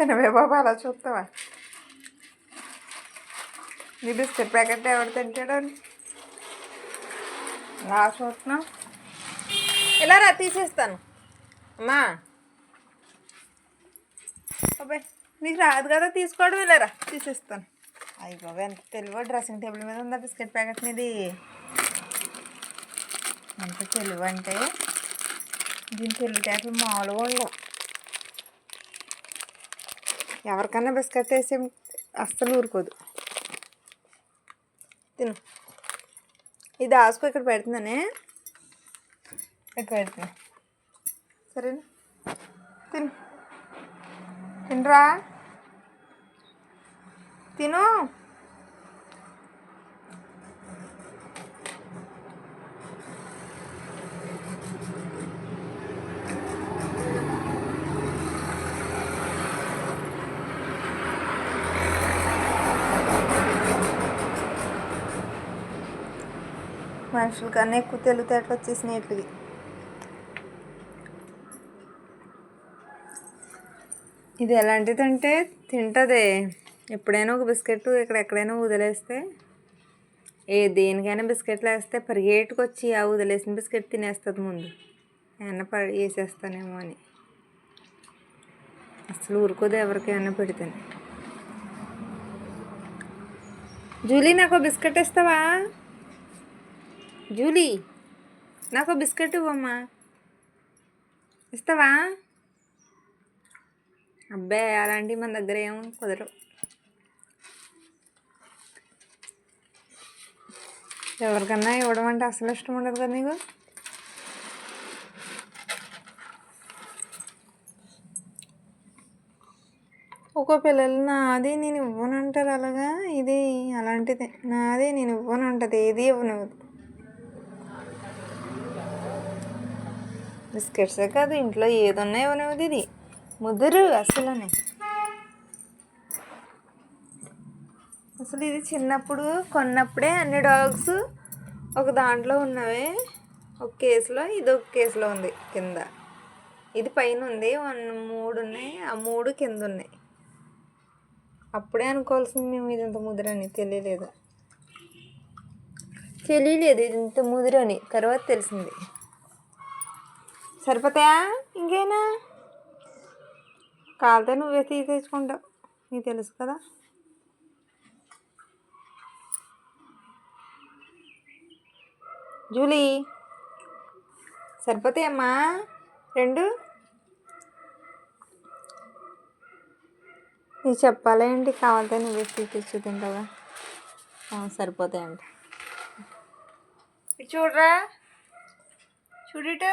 తినవే బాబా అలా చూస్తావా? నీ బిస్కెట్ ప్యాకెట్ ఎవడు తింటాడు అలా చూస్తున్నావు ఇలా రా తీసేస్తాను. అమ్మా. అబ్బాయి నీకు రాదు కదా తీసుకోవడం ఇలా రా తీసేస్తాను. అయ్యి బాబా ఎంత తెలివో డ్రెస్సింగ్ టేబుల్ మీద ఉందా బిస్కెట్ ప్యాకెట్ మీది? ఎంత తెలివి అంటే దీని తెలివితేటలు మామూలుగా ఉండవు. ఎవరికన్నా బిస్కెట్ వేసి అస్సలు ఊరుకోదు. తిను. ఇది ఆసుకు ఇక్కడ పెడుతున్నానే? ఇక్కడ పెడుతున్నా. సరేనా? తిను. తినరా? తిను. మనుషుల కన్నా ఎక్కువ తెలివితేటలు వచ్చేసినాయి వీటికి ఇది ఎలాంటిదంటే తింటుంది. ఎప్పుడైనా ఒక బిస్కెట్ ఇక్కడ ఎక్కడైనా వదిలేస్తే ఏ దేనికైనా బిస్కెట్లు వేస్తే పరిగేటుకు వచ్చి ఆ వదిలేసిన బిస్కెట్ తినేస్తుంది ముందు. ఏమన్నా పడి వేసేస్తానేమో అని. అసలు ఊరుకోదు ఎవరికైనా పెడితేనే. జూలీ నాకు బిస్కెట్ ఇస్తావా? జూలీ నాకు బిస్కెట్ ఇవ్వమ్మా. ఇస్తావా? అబ్బే అలాంటివి మన దగ్గర ఏం కుదరవు. ఎవరికన్నా ఇవ్వడం అంటే అసలు ఇష్టం ఉండదు కదా నీకు? ఒక పిల్లలు నాది నేను ఇవ్వను అంటారు అలాగా? ఇది అలాంటిదే. నాది నేను ఇవ్వనంటది ఏది ఇవ్వనివ్వదు. బిస్కెట్సే కాదు ఇంట్లో ఏది ఉన్నా ఇది. ముదురు అసలునే. అసలు ఇది చిన్నప్పుడు కొన్నప్పుడే అన్ని డాగ్స్ ఒక దాంట్లో ఉన్నవే. ఒక కేసులో ఇది ఒక కేసులో ఉంది కింద. ఇది పైన ఉంది వన్ మూడు ఉన్నాయి ఆ మూడు కింద ఉన్నాయి. అప్పుడే అనుకోవాల్సింది మేము ఇది ఇంత ముదురని తెలియలేదు? తెలియలేదు ఇది ఇంత ముదురని తర్వాత తెలిసింది. సరిపోతాయా? ఇంకేనా? కాలితే నువ్వే తీ తెచ్చుకుంటావు. నీకు తెలుసు కదా. జూలీ సరిపోతాయమ్మా? రెండు? నీకు చెప్పాలేంటి కావాలంటే నువ్వే తీ తెచ్చు తింటావా? సరిపోతాయంట. చూడరా? చూడిటు